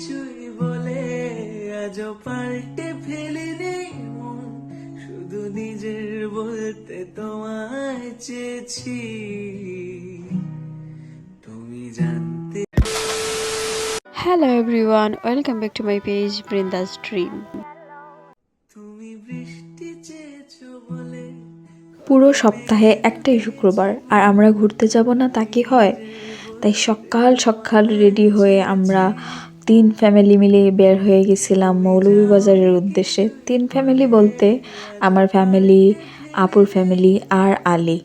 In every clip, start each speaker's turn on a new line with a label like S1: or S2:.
S1: কিছুই বলে আজও পাল্টে ফেলিনি মন। শুধু নিজের বলতে তোমায় চেয়েছি। তুমি জানতে
S2: Hello everyone, welcome back to my page Brinda's Dream.
S1: তুমি বৃষ্টি চেয়েছো বলে।
S3: পুরো সপ্তাহে একটাই শুক্রবার আর আমরা ঘুরতে যাব না তা কি হয়? তাই সকাল সকাল রেডি হয়ে আমরা তিন ফ্যামিলি মিলে বের হয়ে গেছিলাম মৌলভীবাজারের উদ্দেশ্যে। তিন ফ্যামিলি বলতে আমার ফ্যামিলি আপুর ফ্যামিলি আর আলী।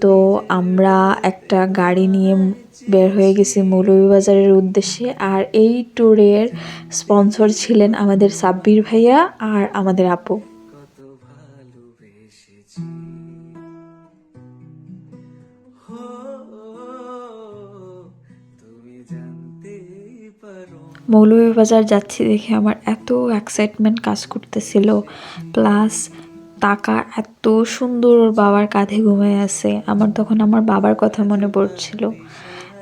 S3: তো আমরা একটা গাড়ি নিয়ে বের হয়ে গেছি মৌলভীবাজারের উদ্দেশ্যে আর এই ট্যুরের স্পন্সর ছিলেন আমাদের সাব্বির ভাইয়া আর আমাদের আপু। মৌলভীবাজার যাচ্ছি দেখে আমার এত এক্সাইটমেন্ট কাজ করতেছিল। প্লাস টাকা এত সুন্দর ওর বাবার কাঁধে ঘুমিয়ে আছে। আমার তখন আমার বাবার কথা মনে পড়ছিল।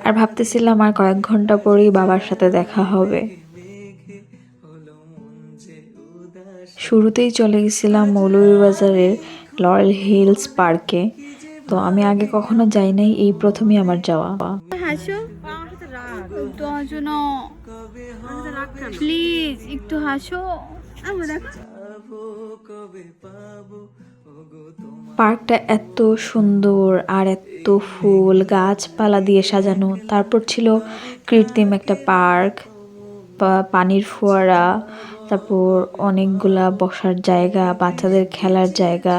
S3: আর ভাবতেছিলাম আর কয়েক ঘণ্টা পরেই বাবার সাথে দেখা হবে। শুরুতেই চলে গেছিলাম মৌলভীবাজারের লরেল হিলস পার্কে তো আমি আগে কখনো যাই নাই, এই প্রথমই আমার যাওয়া।
S4: প্লিজ একটু হাসো।
S3: পার্কটা এত সুন্দর আর এত ফুল, গাছপালা দিয়ে সাজানো। তারপর ছিল কৃত্রিম একটা পার্ক পানির ফোয়ারা, তারপর অনেকগুলা বসার জায়গা, বাচ্চাদের খেলার জায়গা।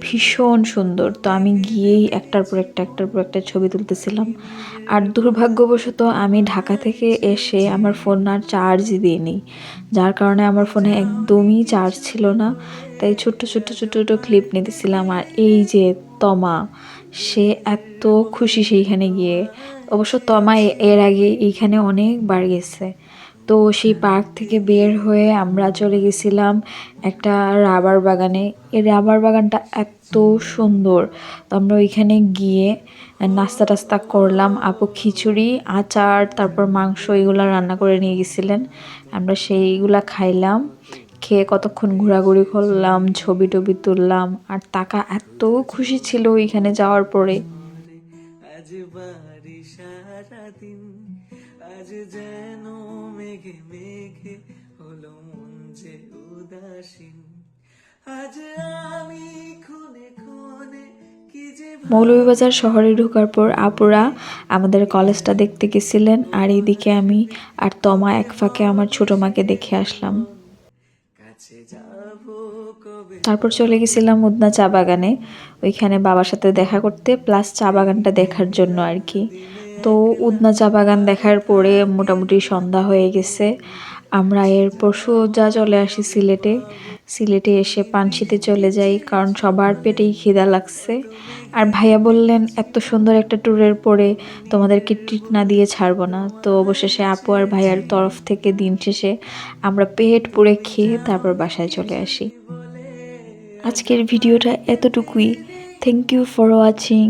S3: ভীষণ সুন্দর। তো আমি গিয়েই একটার পর একটা, একটার পর একটা ছবি তুলতেছিলাম। আর দুর্ভাগ্যবশত আমি ঢাকা থেকে এসে আমার ফোন আর চার্জ দিইনি। যার কারণে আমার ফোনে একদমই চার্জ ছিল না। তাই ছোট্ট ছোট্ট ছোট্ট ছোট্ট ক্লিপ নিতেছিলাম। আর এই যে তমা, সে এত খুশি সেইখানে গিয়ে। অবশ্য তমা এর আগে এইখানে অনেকবার গেছে। তো সেই পার্ক থেকে বের হয়ে আমরা চলে গেছিলাম একটা রাবার বাগানে। এই রাবার বাগানটা এত সুন্দর। তো আমরা ওইখানে গিয়ে নাস্তা টাস্তা করলাম আপু খিচুড়ি আচার তারপর মাংস এগুলো রান্না করে নিয়ে গেছিলেন। আমরা সেইগুলা খাইলাম খেয়ে কতক্ষণ ঘোরাঘুরি করলাম ছবি টবি তুললাম আর তাকা এত খুশি ছিল ওইখানে যাওয়ার পরে।
S1: আজ বাড়ি সারাদিন আজ যেন মেঘে মেঘে হলো মন যে উদাসীন। আজ আমি খুনে খুনে
S3: মৌলভীবাজার শহরে ঢোকার পর আপুরা আমাদের কলেজটা দেখতে গেছিলেন আর এইদিকে আমি আর তমা এক ফাঁকে আমার ছোট মাকে দেখে আসলাম। তারপর চলে গেছিলাম উদনা চা বাগানে। ওইখানে বাবার সাথে দেখা করতে প্লাস চা বাগানটা দেখার জন্য আর কি। তো উদনা চা বাগান দেখার পরে মোটামুটি সন্ধ্যা হয়ে গেছে। আমরা এরপর যা চলে আসি সিলেটে। সিলেটে এসে পানশিতে চলে যাই, কারণ সবার পেটেই খিদা লাগছে। আর ভাইয়া বললেন, এত সুন্দর একটা ট্যুরের পরে তোমাদেরকে ট্রিট না দিয়ে ছাড়বো না। তো অবশেষে আপু আর ভাইয়ার তরফ থেকে দিন শেষে আমরা পেট পুড়ে খেয়ে তারপর বাসায় চলে আসি। আজকের ভিডিওটা এতটুকুই। Thank you for watching